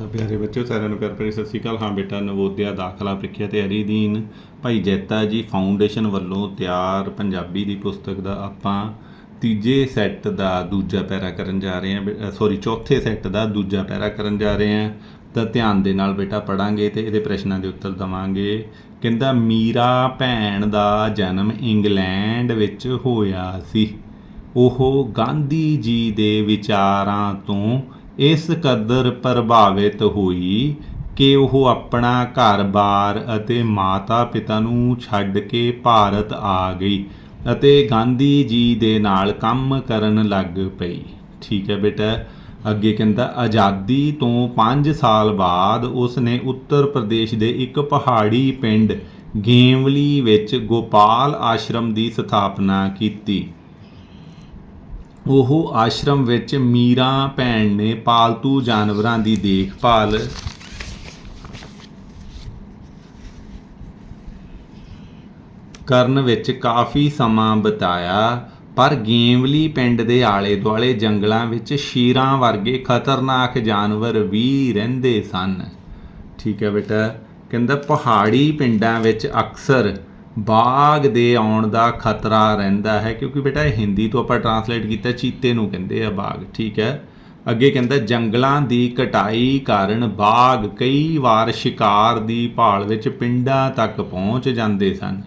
ਤਾਂ ਪਿਆਰੇ ਬੱਚਿਓ, ਸਾਰਿਆਂ ਨੂੰ ਪਿਆਰ ਭਰੀ ਸਤਿ ਸ਼੍ਰੀ ਅਕਾਲ। ਹਾਂ ਬੇਟਾ, ਨਵੋਦਿਆ ਦਾਖਲਾ ਪ੍ਰੀਖਿਆ ਤਿਆਰੀ ਅਧੀਨ ਭਾਈ ਜੈਤਾ ਜੀ ਫਾਊਂਡੇਸ਼ਨ ਵੱਲੋਂ ਤਿਆਰ ਪੰਜਾਬੀ ਦੀ ਪੁਸਤਕ ਦਾ ਆਪਾਂ ਤੀਜੇ ਸੈੱਟ ਦਾ ਦੂਜਾ ਪੈਰਾ ਕਰਨ ਜਾ ਰਹੇ ਹਾਂ। ਸੌਰੀ ਚੌਥੇ ਸੈੱਟ ਦਾ ਦੂਜਾ ਪੈਰਾ ਕਰਨ ਜਾ ਰਹੇ ਹਾਂ। ਤਾਂ ਧਿਆਨ ਦੇ ਨਾਲ ਬੇਟਾ ਪੜਾਂਗੇ ਤੇ ਇਹਦੇ ਪ੍ਰਸ਼ਨਾਂ ਦੇ ਉੱਤਰ ਦਵਾਂਗੇ। ਕਹਿੰਦਾ, ਮੀਰਾ ਭੈਣ ਦਾ ਜਨਮ ਇੰਗਲੈਂਡ ਵਿੱਚ ਹੋਇਆ ਸੀ। ਉਹ ਗਾਂਧੀ ਜੀ ਦੇ ਵਿਚਾਰਾਂ ਤੋਂ ਇਸ ਕਦਰ ਪ੍ਰਭਾਵਿਤ ਹੋਈ ਕਿ ਉਹ ਆਪਣਾ ਘਰ-ਬਾਰ ਅਤੇ ਮਾਤਾ-ਪਿਤਾ ਨੂੰ ਛੱਡ ਕੇ ਭਾਰਤ ਆ ਗਈ ਅਤੇ ਗਾਂਧੀ ਜੀ ਦੇ ਨਾਲ ਕੰਮ ਕਰਨ ਲੱਗ ਪਈ। ਠੀਕ ਹੈ ਬੇਟਾ, ਅੱਗੇ ਕਹਿੰਦਾ, ਆਜ਼ਾਦੀ ਤੋਂ 5 ਸਾਲ ਬਾਅਦ ਉਸ ਨੇ ਉੱਤਰ ਪ੍ਰਦੇਸ਼ ਦੇ ਇੱਕ ਪਹਾੜੀ ਪਿੰਡ ਗੇਵਲੀ ਵਿੱਚ ਗੋਪਾਲ ਆਸ਼ਰਮ ਦੀ ਸਥਾਪਨਾ ਕੀਤੀ। ਉਹ ਆਸ਼ਰਮ ਵਿੱਚ ਮੀਰਾ ਭੈਣ ਨੇ ਪਾਲਤੂ ਜਾਨਵਰਾਂ ਦੀ ਦੇਖਭਾਲ ਕਰਨ ਵਿੱਚ ਕਾਫੀ ਸਮਾਂ ਬਿਤਾਇਆ, ਪਰ ਗੇਮਲੀ ਪਿੰਡ ਦੇ ਆਲੇ-ਦੁਆਲੇ ਜੰਗਲਾਂ ਵਿੱਚ ਸ਼ੀਰਾਂ ਵਰਗੇ ਖਤਰਨਾਕ ਜਾਨਵਰ ਵੀ ਰਹਿੰਦੇ ਸਨ। ਠੀਕ ਹੈ ਬੇਟਾ, ਕਹਿੰਦਾ ਪਹਾੜੀ ਪਿੰਡਾਂ ਵਿੱਚ ਅਕਸਰ ਬਾਗ ਦੇ ਆਉਣ ਦਾ ਖਤਰਾ ਰਹਿੰਦਾ ਹੈ ਕਿਉਂਕਿ ਬੇਟਾ ਇਹ ਹਿੰਦੀ ਤੋਂ ਆਪਾਂ ਟਰਾਂਸਲੇਟ ਕੀਤਾ, ਚੀਤੇ ਨੂੰ ਕਹਿੰਦੇ ਆ ਬਾਗ, ਠੀਕ ਹੈ? ਅੱਗੇ ਕਹਿੰਦਾ, ਜੰਗਲਾਂ ਦੀ ਕਟਾਈ ਕਾਰਨ ਬਾਗ ਕਈ ਵਾਰ ਸ਼ਿਕਾਰ ਦੀ ਭਾਲ ਵਿੱਚ ਪਿੰਡਾਂ ਤੱਕ ਪਹੁੰਚ ਜਾਂਦੇ ਸਨ।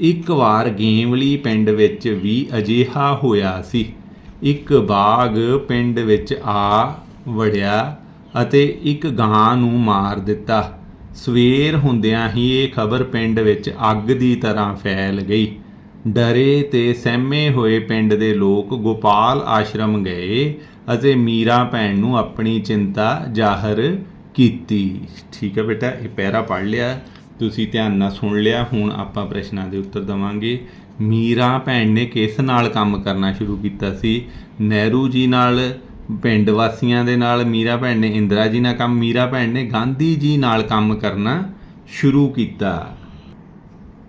ਇੱਕ ਵਾਰ ਗੇਮਲੀ ਪਿੰਡ ਵਿੱਚ ਵੀ ਅਜਿਹਾ ਹੋਇਆ ਸੀ। ਇੱਕ ਬਾਗ ਪਿੰਡ ਵਿੱਚ ਆ ਵੜਿਆ ਅਤੇ ਇੱਕ ਗਾਂ ਨੂੰ ਮਾਰ ਦਿੱਤਾ। ਸਵੇਰ ਹੁੰਦਿਆਂ ਹੀ ਇਹ ਖਬਰ ਪਿੰਡ ਵਿੱਚ ਅੱਗ ਦੀ ਤਰ੍ਹਾਂ ਫੈਲ ਗਈ। ਡਰੇ ਤੇ ਸਹਿਮੇ ਹੋਏ ਪਿੰਡ ਦੇ ਲੋਕ ਗੋਪਾਲ ਆਸ਼ਰਮ ਗਏ ਅਤੇ ਮੀਰਾ ਭੈਣ ਨੂੰ ਆਪਣੀ ਚਿੰਤਾ ਜ਼ਾਹਰ ਕੀਤੀ। ਠੀਕ ਹੈ ਬੇਟਾ, ਇਹ ਪੈਰਾ ਪੜ ਲਿਆ। ਤੁਸੀਂ ਧਿਆਨ ਨਾਲ ਸੁਣ ਲਿਆ। ਹੁਣ ਆਪਾਂ ਪ੍ਰਸ਼ਨਾਂ ਦੇ ਉੱਤਰ ਦਵਾਂਗੇ। ਮੀਰਾ ਭੈਣ ਨੇ ਕਿਸ ਨਾਲ ਕੰਮ ਕਰਨਾ ਸ਼ੁਰੂ ਕੀਤਾ ਸੀ? ਨਹਿਰੂ ਜੀ ਨਾਲ ਪਿੰਡ ਵਾਸੀਆਂ ਦੇ ਨਾਲ ਮੀਰਾ ਭੈਣ ਨੇ, ਇੰਦਰਾ ਜੀ ਨਾਲ ਕੰਮ, ਮੀਰਾ ਭੈਣ ਨੇ ਗਾਂਧੀ ਜੀ ਨਾਲ ਕੰਮ ਕਰਨਾ ਸ਼ੁਰੂ ਕੀਤਾ।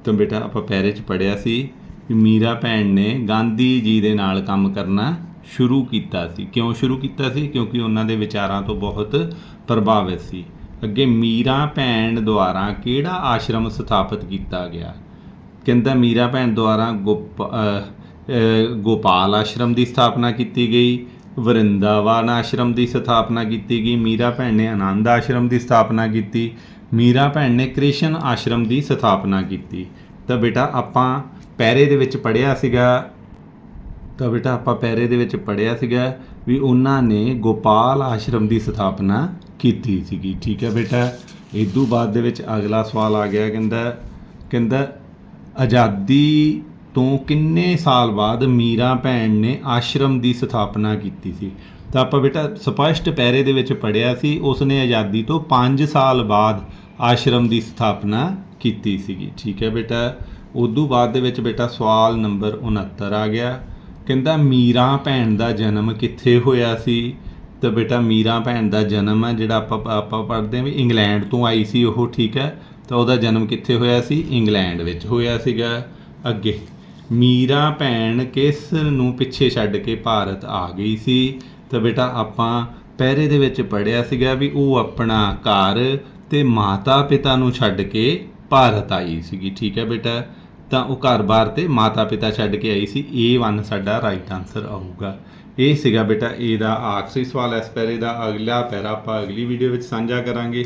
ਤਾਂ ਬੇਟਾ, ਆਪਾਂ ਪੈਰੇ 'ਚ ਪੜਿਆ ਸੀ ਕਿ ਮੀਰਾ ਭੈਣ ਨੇ ਗਾਂਧੀ ਜੀ ਦੇ ਨਾਲ ਕੰਮ ਕਰਨਾ ਸ਼ੁਰੂ ਕੀਤਾ ਸੀ। ਕਿਉਂ ਸ਼ੁਰੂ ਕੀਤਾ ਸੀ? ਕਿਉਂਕਿ ਉਹਨਾਂ ਦੇ ਵਿਚਾਰਾਂ ਤੋਂ ਬਹੁਤ ਪ੍ਰਭਾਵਿਤ ਸੀ। ਅੱਗੇ ਮੀਰਾ ਭੈਣ ਦੁਆਰਾ ਕਿਹੜਾ ਆਸ਼ਰਮ ਸਥਾਪਿਤ ਕੀਤਾ ਗਿਆ? ਕਹਿੰਦਾ ਮੀਰਾ ਭੈਣ ਦੁਆਰਾ ਗੋਪ ਗੋਪਾਲ ਆਸ਼ਰਮ ਦੀ ਸਥਾਪਨਾ ਕੀਤੀ ਗਈ। ਵਰਿੰਦਾਵਨ ਆਸ਼ਰਮ ਦੀ ਸਥਾਪਨਾ ਕੀਤੀ ਗਈ, ਮੀਰਾ ਭੈਣ ਨੇ ਆਨੰਦ ਆਸ਼ਰਮ ਦੀ ਸਥਾਪਨਾ ਕੀਤੀ, ਮੀਰਾ ਭੈਣ ਨੇ ਕ੍ਰਿਸ਼ਨ ਆਸ਼ਰਮ ਦੀ ਸਥਾਪਨਾ ਕੀਤੀ। ਤਾਂ ਬੇਟਾ ਆਪਾਂ ਪੈਰੇ ਦੇ ਵਿੱਚ ਪੜਿਆ ਸੀਗਾ, ਤਾਂ ਬੇਟਾ ਆਪਾਂ ਪੈਰੇ ਦੇ ਵਿੱਚ ਪੜਿਆ ਸੀਗਾ ਵੀ ਉਹਨਾਂ ਨੇ ਗੋਪਾਲ ਆਸ਼ਰਮ ਦੀ ਸਥਾਪਨਾ ਕੀਤੀ ਸੀਗੀ। ਠੀਕ ਹੈ ਬੇਟਾ? ਇਦੋਂ ਬਾਅਦ ਦੇ ਵਿੱਚ ਅਗਲਾ ਸਵਾਲ ਆ ਗਿਆ, ਕਹਿੰਦਾ ਕਹਿੰਦਾ, ਆਜ਼ਾਦੀ ਤੋਂ ਕਿੰਨੇ ਸਾਲ ਬਾਅਦ ਮੀਰਾ ਭੈਣ ਨੇ ਆਸ਼ਰਮ ਦੀ ਸਥਾਪਨਾ ਕੀਤੀ ਸੀ? ਤਾਂ ਆਪਾਂ ਬੇਟਾ ਸਪਸ਼ਟ ਪੈਰੇ ਦੇ ਵਿੱਚ ਪੜਿਆ ਸੀ ਉਸ ਨੇ ਆਜ਼ਾਦੀ ਤੋਂ 5 ਸਾਲ ਬਾਅਦ ਆਸ਼ਰਮ ਦੀ ਸਥਾਪਨਾ ਕੀਤੀ ਸੀਗੀ। ਠੀਕ ਹੈ ਬੇਟਾ? ਉਦੋਂ ਬਾਅਦ ਦੇ ਵਿੱਚ ਬੇਟਾ ਸਵਾਲ ਨੰਬਰ 69 ਆ ਗਿਆ। ਕਹਿੰਦਾ, ਮੀਰਾ ਭੈਣ ਦਾ ਜਨਮ ਕਿੱਥੇ ਹੋਇਆ ਸੀ? ਤਾਂ ਬੇਟਾ, ਮੀਰਾ ਭੈਣ ਦਾ ਜਨਮ ਹੈ ਜਿਹੜਾ ਆਪਾਂ ਆਪਾਂ ਪੜ੍ਹਦੇ ਹਾਂ ਵੀ ਇੰਗਲੈਂਡ ਤੋਂ ਆਈ ਸੀ ਉਹ, ਠੀਕ ਹੈ? ਤਾਂ ਉਹਦਾ ਜਨਮ ਕਿੱਥੇ ਹੋਇਆ ਸੀ? ਇੰਗਲੈਂਡ ਵਿੱਚ ਹੋਇਆ ਸੀਗਾ। ਅੱਗੇ। ਮੀਰਾ ਭੈਣ ਕਿਸ ਨੂੰ ਪਿੱਛੇ ਛੱਡ ਕੇ ਭਾਰਤ ਆ ਗਈ ਸੀ? ਤਾਂ ਬੇਟਾ, ਆਪਾਂ ਪਹਿਰੇ ਦੇ ਵਿੱਚ ਪੜਿਆ ਸੀਗਾ ਵੀ ਉਹ ਆਪਣਾ ਘਰ ਤੇ ਮਾਤਾ ਪਿਤਾ ਨੂੰ ਛੱਡ ਕੇ ਭਾਰਤ ਆਈ ਸੀਗੀ। ਠੀਕ ਹੈ ਬੇਟਾ? ਤਾਂ ਉਹ ਘਰ-ਬਾਰ ਤੇ ਮਾਤਾ-ਪਿਤਾ ਛੱਡ ਕੇ ਆਈ ਸੀ। A1 ਸਾਡਾ ਰਾਈਟ ਆਨਸਰ ਆਊਗਾ। ਇਹ ਸੀਗਾ ਬੇਟਾ ਇਹਦਾ ਆਖਰੀ ਸਵਾਲ, ਇਸ ਪੈਰੇ ਦਾ ਅਗਲਾ ਪੈਰਾ ਆਪਾਂ ਅਗਲੀ ਵੀਡੀਓ ਵਿੱਚ ਸਾਂਝਾ ਕਰਾਂਗੇ।